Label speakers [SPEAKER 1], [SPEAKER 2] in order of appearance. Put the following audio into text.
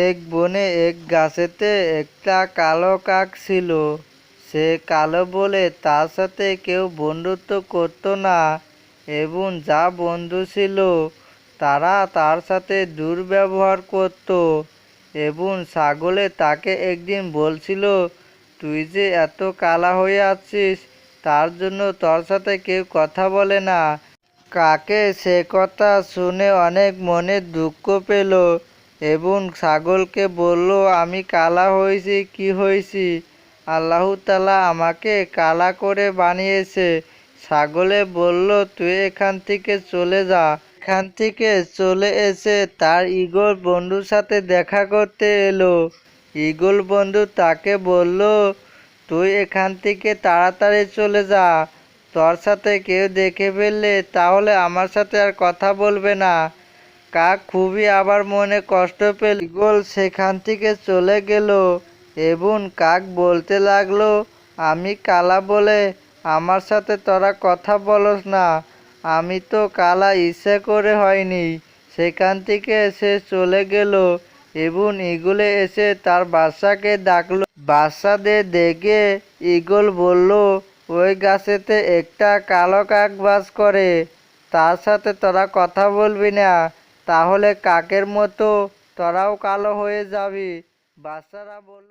[SPEAKER 1] এক বনে এক গাছেতে একটা কালো কাক ছিল। সে কালো বলে তার সাথে কেউ বন্ধুত্ব করতো না। এবং যা বন্ধু ছিল, তারা তার সাথে দুর্ব্যবহার করত। এবং ছাগলে তাকে একদিন বলছিল, তুই যে এত কালা হয়ে আছিস, তার জন্য তোর সাথে কেউ কথা বলে না। কাকে সে কথা শুনে অনেক মনে দুঃখ পেল। এবং ছাগলকে বলল, আমি কালা হয়েছি, কি হয়েছি? আল্লাহ তালা আমাকে কালা করে বানিয়েছে। ছাগলে বলল, তুই এখান থেকে চলে যা। এখান থেকে চলে এসে তার ইগল বন্ধুর সাথে দেখা করতে এলো। ইগল বন্ধু তাকে বলল, তুই এখান থেকে তাড়াতাড়ি চলে যা। তোর সাথে কেউ দেখে ফেললে তাহলে আমার সাথে আর কথা বলবে না। কাক খুবই আবার মনে কষ্ট পেল। ইগল সেখান থেকে চলে গেল। এবং কাক বলতে লাগল, আমি কালা বলে আমার সাথে তোরা কথা বলস না। আমি তো কালা ইচ্ছে করে হয়নি। সেখান থেকে সে চলে গেল। এবং ইগলে এসে তার বাচ্চাকে ডাকলো। বাচ্চাদের দেখে ইগল বলল, ওই গাছেতে একটা কালো কাক বাস করে। তার সাথে তোরা কথা বলবি না। তাহলে কাকের মতো তোরাও কালো হয়ে যাবি। বাচ্চারা বলল